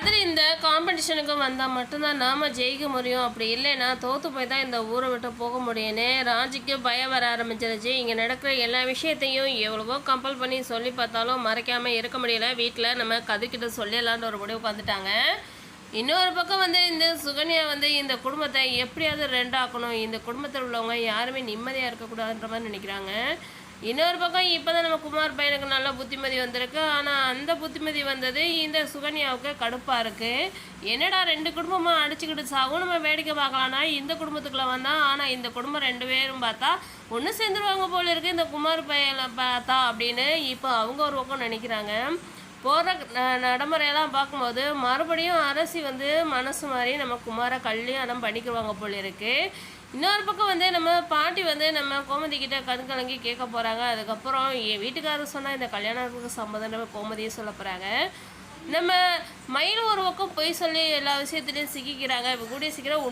கதிர் இந்த காம்படிஷனுக்கு வந்தால் மட்டும்தான் நாம் ஜெயிக்க முடியும். அப்படி இல்லைன்னா தோற்று போய் தான் இந்த ஊரை விட்டு போக முடியும்னு ராஜிக்கு பயம் வர ஆரம்பிச்சிருச்சு. இங்கே நடக்கிற எல்லா விஷயத்தையும் எவ்வளவோ கம்பல் பண்ணி சொல்லி பார்த்தாலும் மறைக்காமல் இருக்க முடியல. வீட்டில் நம்ம கதிர்கிட்ட சொல்லிடலான்னு ஒரு முடிவுக்கு வந்துட்டாங்க. இன்னொரு பக்கம் வந்து இந்த சுகன்யா வந்து இந்த குடும்பத்தை எப்படியாவது ரெண்டாக்கணும். இந்த குடும்பத்தில் உள்ளவங்க யாருமே நிம்மதியாக இருக்கக்கூடாதுன்ற மாதிரி நினைக்கிறாங்க. இன்னொரு பக்கம் இப்போ தான் நம்ம குமார் பையனுக்கு நல்ல புத்திமதி வந்திருக்கு. ஆனால் அந்த புத்திமதி வந்தது இந்த சுகன்யாவுக்கு கடுப்பாக இருக்குது என்னடா ரெண்டு குடும்பமாக அடிச்சுக்கிட்டு சாகும் நம்ம வேடிக்கை பார்க்கலாம்னா இந்த குடும்பத்துக்குள்ளே வந்தால் ஆனால் இந்த குடும்பம் ரெண்டு பேரும் பார்த்தா ஒன்று சேர்ந்துருவாங்க போல இருக்குது இந்த குமார் பையனை பார்த்தா அப்படின்னு இப்போ அவங்க ஒரு பக்கம் நினைக்கிறாங்க. போகிற நடைமுறையெல்லாம் பார்க்கும்போது மறுபடியும் அரசி வந்து மனசு மாதிரி நம்ம குமார கல்யாணம் பண்ணிக்குவாங்க போல இருக்கு. இன்னொரு பக்கம் வந்து நம்ம பாட்டி வந்து நம்ம கோமதி கிட்ட கண் கலங்கி கேட்க போகிறாங்க அதுக்கப்புறம் என் வீட்டுக்காரர் சொன்னால் இந்த கல்யாணத்துக்கு சம்மந்தம் கோமதியும் சொல்ல போகிறாங்க நம்ம மயில் ஒரு பக்கம் பொய் சொல்லி எல்லா விஷயத்துலையும் சிக்கிக்கிறாங்க. இப்போ கூடிய சீக்கிரம்